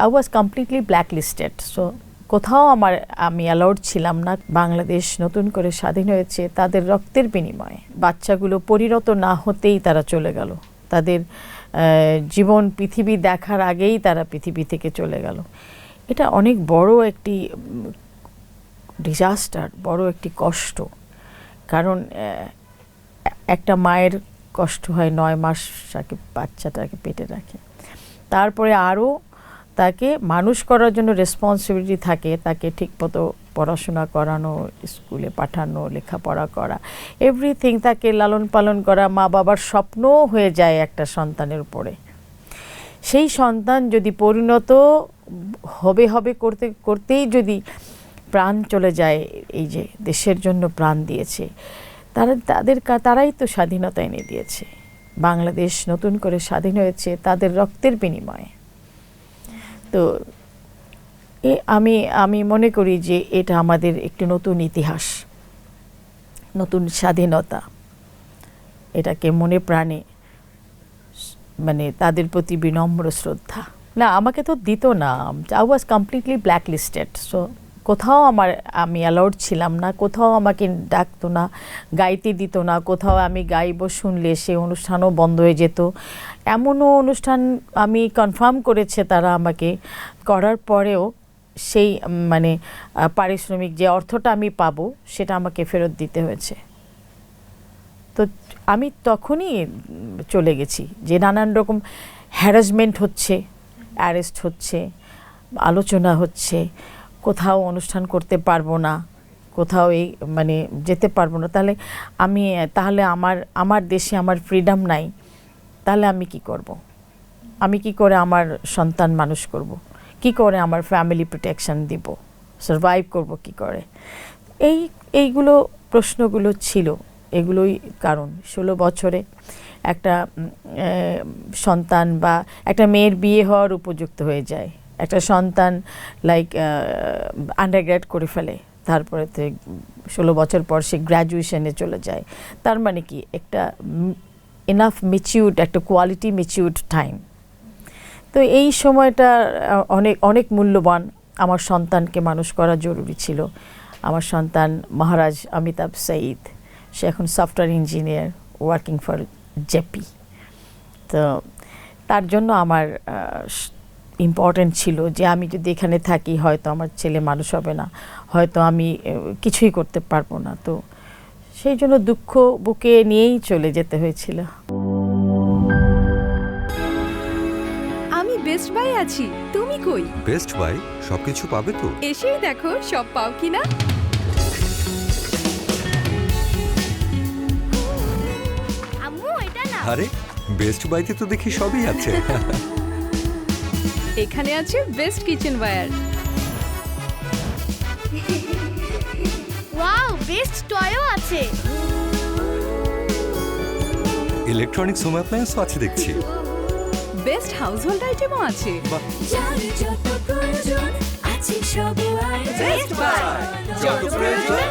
I was completely black listed so কোথাও আমার, আমি অ্যালাউড ছিলাম না। বাংলাদেশ নতুন করে স্বাধীন হয়েছে, তাদের রক্তের বিনিময়ে। বাচ্চাগুলো পরিণত না হতেই তারা চলে গেল। তাদের জীবন পৃথিবী দেখার আগেই তারা পৃথিবী থেকে চলে গেল। এটা অনেক বড় একটি ডিজাস্টার বড় একটি কষ্ট। কারণ একটা মায়ের কষ্ট হয় নয় মাস তাকে বাচ্চাটাকে পেটে রাখে। তারপরে আরও তাকে মানুষ করার জন্য রেসপন্সিবিলিটি থাকে, তাকে ঠিকমতো পড়াশোনা করানো, স্কুলে পাঠানো, লেখাপড়া করা এভরিথিং তাকে লালন পালন করা মা বাবার স্বপ্নও হয়ে যায় একটা সন্তানের উপরে। সেই সন্তান যদি পরিণত হবে হবে করতে, করতেই যদি প্রাণ চলে যায়, এই যে দেশের জন্য প্রাণ দিয়েছে, তারা, তাদের তারাই তো স্বাধীনতা এনে দিয়েছে। বাংলাদেশ নতুন করে স্বাধীন হয়েছে, তাদের রক্তের বিনিময়ে। তো এ আমি আমি মনে করি যে এটা আমাদের একটি নতুন ইতিহাস, নতুন স্বাধীনতা। এটাকে মনে প্রাণে মানে তাদের প্রতি বিনম্র শ্রদ্ধা। না, আমাকে তো দিত না I was completely black listed so কোথাও আমার আমি অ্যালাউড ছিলাম না, কোথাও আমাকে ডাকতো না, গাইতে দিত না, কোথাও আমি গাইব শুনলে সে অনুষ্ঠানও বন্ধ হয়ে যেত। এমনও অনুষ্ঠান আমি কনফার্ম করেছে তারা আমাকে। করার পরেও সেই মানে পারিশ্রমিক যে অর্থটা আমি পাবো সেটা আমাকে ফেরত দিতে হয়েছে। তো আমি তখনই চলে গেছি যে নানান রকম হ্যারাসমেন্ট হচ্ছে অ্যারেস্ট হচ্ছে, আলোচনা হচ্ছে কোথাও অনুষ্ঠান করতে পারব না, কোথাও এই মানে যেতে পারব না, তাহলে আমি, তাহলে আমার আমার দেশে আমার ফ্রিডম নাই, তাহলে আমি কি করব। আমি কি করে আমার সন্তান মানুষ করব। কি করে আমার ফ্যামিলি প্রোটেকশন দিব সার্ভাইভ করব কি করে এই, এইগুলো প্রশ্নগুলো ছিল, এগুলোই কারণ ষোলো বছরে একটা সন্তান বা একটা মেয়ের বিয়ে হওয়ার উপযুক্ত হয়ে যায় একটা সন্তান লাইক আন্ডারগ্র্যাড করে ফেলে। তারপরে ষোলো বছর পর সে গ্র্যাজুয়েশনে চলে যায়। তার মানে কি? একটা এনাফ মেচিউড একটা কোয়ালিটি মেচিউড টাইম তো এই সময়টা অনেক অনেক মূল্যবান। আমার সন্তানকে মানুষ করা জরুরি ছিল। আমার সন্তান মহারাজ অমিতাভ সঈদ সে এখন software engineer working for JP তো তার জন্য আমার ইম্পর্ট্যান্ট ছিল যে আমি যদি এখানে থাকি হয়তো আমার ছেলে মানুষ হবে না হয়তো আমি কিছুই করতে পারব না। তো সেই জন্য দুঃখ বুকে নিয়েই চলে যেতে হয়েছিল। আমি বেস্ট বাই আছি তুমি কই? বেস্ট বাই সবকিছু পাবে তো? এসেই দেখো সব পাও কিনা? আম্মু এটা না আরে বেস্ট বাইতে তো দেখি সবই আছে। এখানে আছে best kitchen wire wow best টয়ও আছে। ইলেকট্রনিক্স হোম অ্যাপ্লায়েন্সও আছে দেখছি। বেস্ট হাউসহোল্ড আইটেমও আছে। যত প্রয়োজন আছে সব যত প্রয়োজন।